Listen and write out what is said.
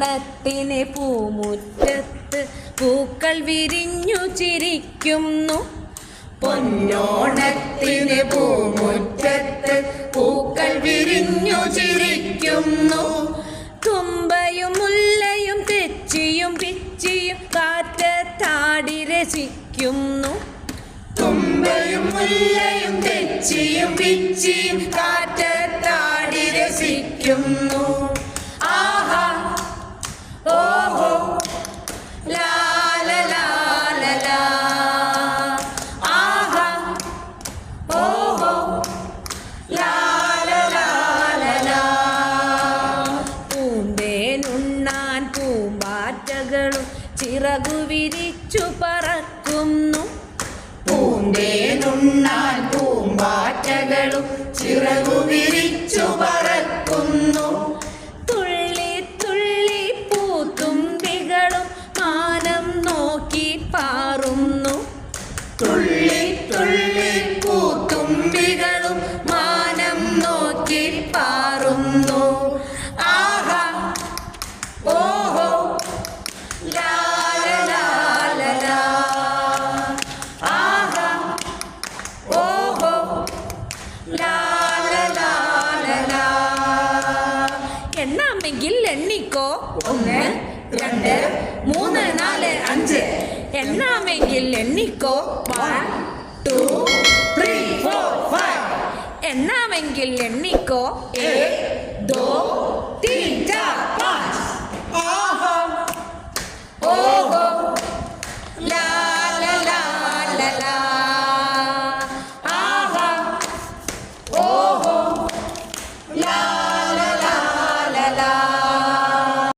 പൊന്നോണത്തിന് പൂമുറ്റത്ത് പൂക്കൾ വിരിഞ്ഞു ചിരിക്കുന്നു. പൊന്നോണത്തിന് പൂമുറ്റത്ത് പൂക്കൾ വിരിഞ്ഞു ചിരിക്കുന്നു. തുമ്പയും മുല്ലയും തെച്ചിയും പിച്ചിയും കാറ്റത്താടി രസിക്കുന്നു. തുമ്പയും മുല്ലയും തെച്ചിയും പിച്ചിയും കാറ്റത്താടി രസിക്കുന്നു. ചിറകു വിരിച്ചു പറക്കുന്നു പൂന്തേനുണ്ണാൻ പൂമ്പാറ്റകളും ചിറകു വിരിച്ചു പറക്കുന്നു. തുള്ളി തുള്ളി പൂത്തുമ്പികളും മാനം നോക്കി പാറുന്നു. തുള്ളി ആണെങ്കിൽ എണ്ണിക്കോ ഒന്ന് രണ്ട് മൂന്ന് നാല് അഞ്ച് എണ്ണാമെങ്കിൽ എണ്ണിക്കോ one two three four five എണ്ണാമെങ്കിൽ എണ്ണിക്കോ ഏ ദോ തീൻ ചാർ പാഞ്ച് ഓഹോ ഓഹോ ലാ ലാ ലാ ലാ ലാ ആഹാ ഓഹോ ലാ